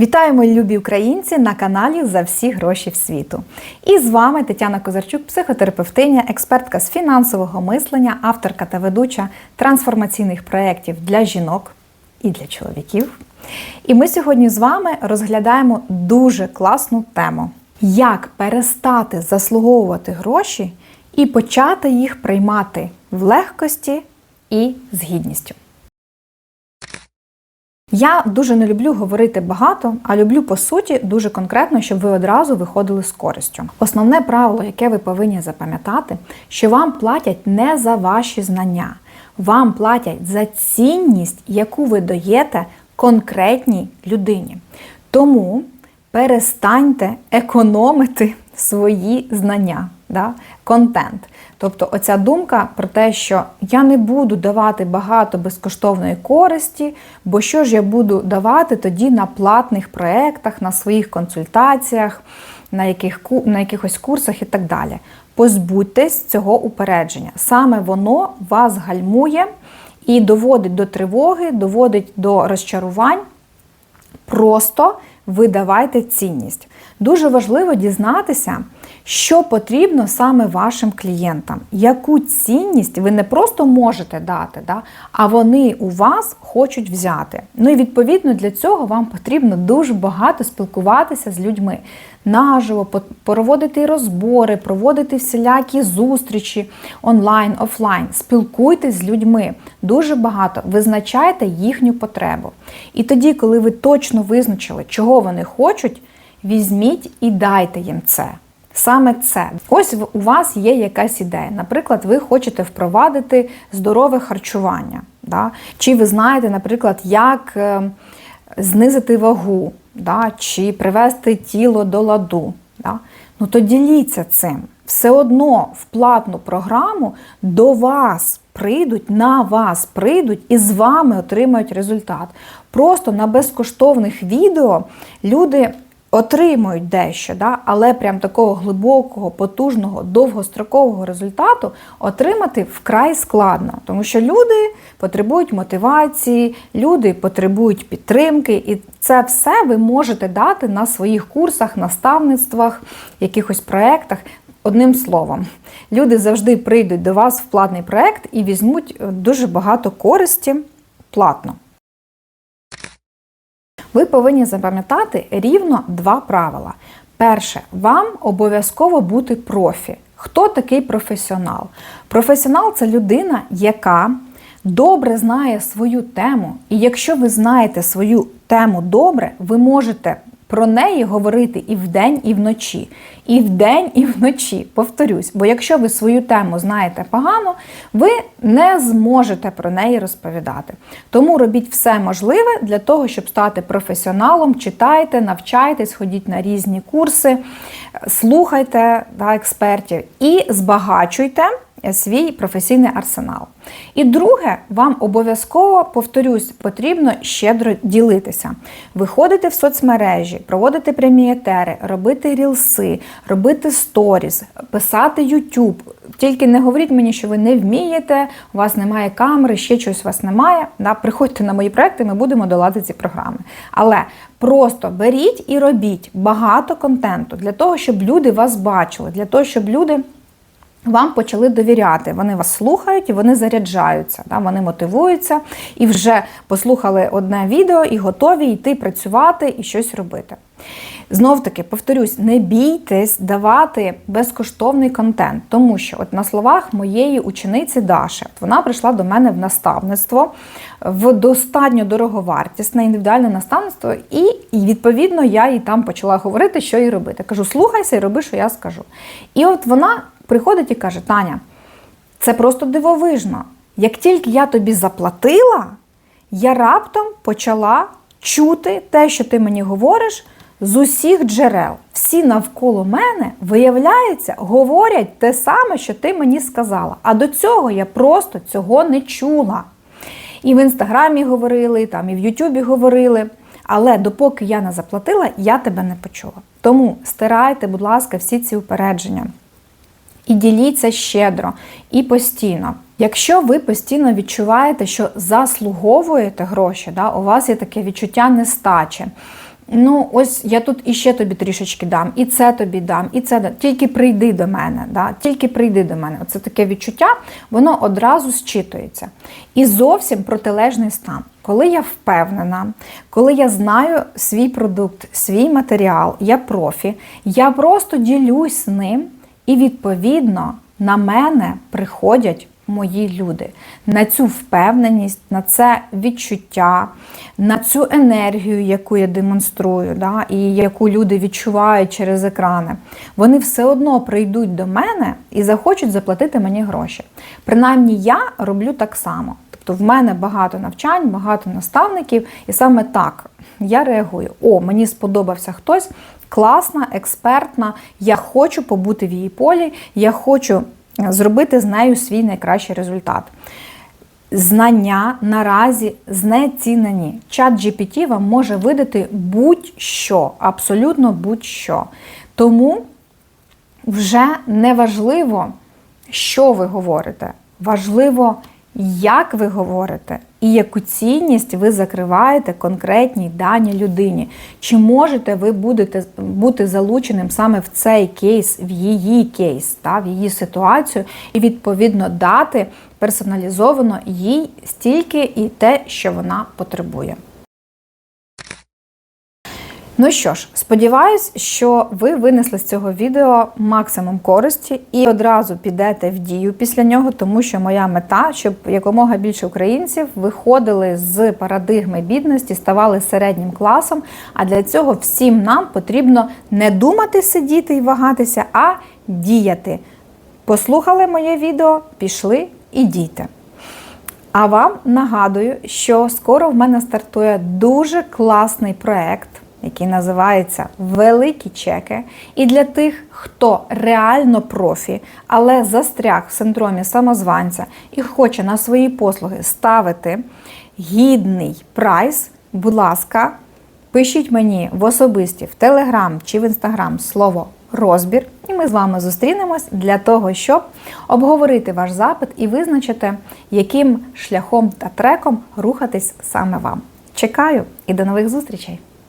Вітаємо, любі українці, на каналі За всі гроші в світу. І з вами Тетяна Козарчук, психотерапевтиня, експертка з фінансового мислення, авторка та ведуча трансформаційних проєктів для жінок і для чоловіків. І ми сьогодні з вами розглядаємо дуже класну тему: як перестати заслуговувати гроші і почати їх приймати в легкості і з гідністю. Я дуже не люблю говорити багато, а люблю по суті дуже конкретно, щоб ви одразу виходили з користю. Основне правило, яке ви повинні запам'ятати, що вам платять не за ваші знання, вам платять за цінність, яку ви даєте конкретній людині. Тому перестаньте економити свої знання, да? контент. Тобто, оця думка про те, що я не буду давати багато безкоштовної користі, бо що ж я буду давати тоді на платних проєктах, на своїх консультаціях, на, яких, на якихось курсах і так далі. Позбудьтесь цього упередження. Саме воно вас гальмує і доводить до тривоги, доводить до розчарувань. Просто видавайте цінність. Дуже важливо дізнатися, що потрібно саме вашим клієнтам, яку цінність ви не просто можете дати, да, а вони у вас хочуть взяти. Ну і відповідно для цього вам потрібно дуже багато спілкуватися з людьми. Наживо, проводити розбори, проводити всілякі зустрічі онлайн, офлайн. Спілкуйтесь з людьми дуже багато, визначайте їхню потребу. І тоді, коли ви точно визначили, чого вони хочуть, візьміть і дайте їм це. Саме це. Ось у вас є якась ідея. Наприклад, ви хочете впровадити здорове харчування. Да? Чи ви знаєте, наприклад, як е, знизити вагу, да? чи привести тіло до ладу. Да? Ну то діліться цим. Все одно в платну програму до вас прийдуть, на вас прийдуть і з вами отримають результат. Просто на безкоштовних відео люди отримують дещо, да? але прям такого глибокого, потужного, довгострокового результату отримати вкрай складно, тому що люди потребують мотивації, люди потребують підтримки, і це все ви можете дати на своїх курсах, наставництвах, якихось проєктах. Одним словом, люди завжди прийдуть до вас в платний проєкт і візьмуть дуже багато користі платно. Ви повинні запам'ятати рівно два правила. Перше, вам обов'язково бути профі. Хто такий професіонал? Професіонал це людина, яка добре знає свою тему. І якщо ви знаєте свою тему добре, ви можете про неї говорити і вдень, і вночі. І вдень, і вночі. Повторюсь, бо якщо ви свою тему знаєте погано, ви не зможете про неї розповідати. Тому робіть все можливе для того, щоб стати професіоналом, читайте, навчайтесь, ходіть на різні курси, слухайте да, експертів і збагачуйте свій професійний арсенал. І друге, вам обов'язково, повторюсь, потрібно щедро ділитися. Виходити в соцмережі, проводити прямі етери, робити рілси, робити сторіс, писати YouTube. Тільки не говоріть мені, що ви не вмієте, у вас немає камери, ще чогось у вас немає. Да? Приходьте на мої проекти, ми будемо долати ці програми. Але просто беріть і робіть багато контенту для того, щоб люди вас бачили, для того, щоб люди вам почали довіряти. Вони вас слухають і вони заряджаються, да? вони мотивуються і вже послухали одне відео і готові йти працювати і щось робити. Знов таки, повторюсь, не бійтесь давати безкоштовний контент, тому що от на словах моєї учениці Даші вона прийшла до мене в наставництво в достатньо дороговартісне індивідуальне наставництво, і, і відповідно я їй там почала говорити, що їй робити. Кажу, слухайся і роби, що я скажу. І от вона приходить і каже: Таня, це просто дивовижно. Як тільки я тобі заплатила, я раптом почала чути те, що ти мені говориш, з усіх джерел. Всі навколо мене, виявляється, говорять те саме, що ти мені сказала. А до цього я просто цього не чула. І в інстаграмі говорили, там, і в Ютубі говорили. Але допоки я не заплатила, я тебе не почула. Тому стирайте, будь ласка, всі ці упередження. І діліться щедро і постійно. Якщо ви постійно відчуваєте, що заслуговуєте гроші, да, у вас є таке відчуття нестачі, Ну, ось я тут іще тобі трішечки дам, і це тобі дам, і це дам. Тільки прийди до мене, да? тільки прийди до мене. Оце таке відчуття, воно одразу зчитується. І зовсім протилежний стан. Коли я впевнена, коли я знаю свій продукт, свій матеріал, я профі, я просто ділюсь ним, і відповідно на мене приходять мої люди, на цю впевненість, на це відчуття, на цю енергію, яку я демонструю, да, і яку люди відчувають через екрани. Вони все одно прийдуть до мене і захочуть заплатити мені гроші. Принаймні, я роблю так само. Тобто в мене багато навчань, багато наставників, і саме так я реагую. О, мені сподобався хтось. Класна, експертна, я хочу побути в її полі, я хочу зробити з нею свій найкращий результат. Знання наразі знецінені. Чат GPT вам може видати будь-що, абсолютно будь-що. Тому вже не важливо, що ви говорите. Важливо, як ви говорите і яку цінність ви закриваєте конкретній даній людині. Чи можете ви будете бути залученим саме в цей кейс, в її кейс, та, в її ситуацію, і відповідно дати персоналізовано їй стільки і те, що вона потребує. Ну що ж, сподіваюсь, що ви винесли з цього відео максимум користі і одразу підете в дію після нього, тому що моя мета, щоб якомога більше українців виходили з парадигми бідності, ставали середнім класом. А для цього всім нам потрібно не думати, сидіти і вагатися, а діяти. Послухали моє відео, пішли і дійте. А вам нагадую, що скоро в мене стартує дуже класний проект який називається Великі чеки. І для тих, хто реально профі, але застряг в синдромі самозванця і хоче на свої послуги ставити гідний прайс, будь ласка, пишіть мені в особисті в Телеграм чи в Інстаграм слово розбір, і ми з вами зустрінемось для того, щоб обговорити ваш запит і визначити, яким шляхом та треком рухатись саме вам. Чекаю і до нових зустрічей!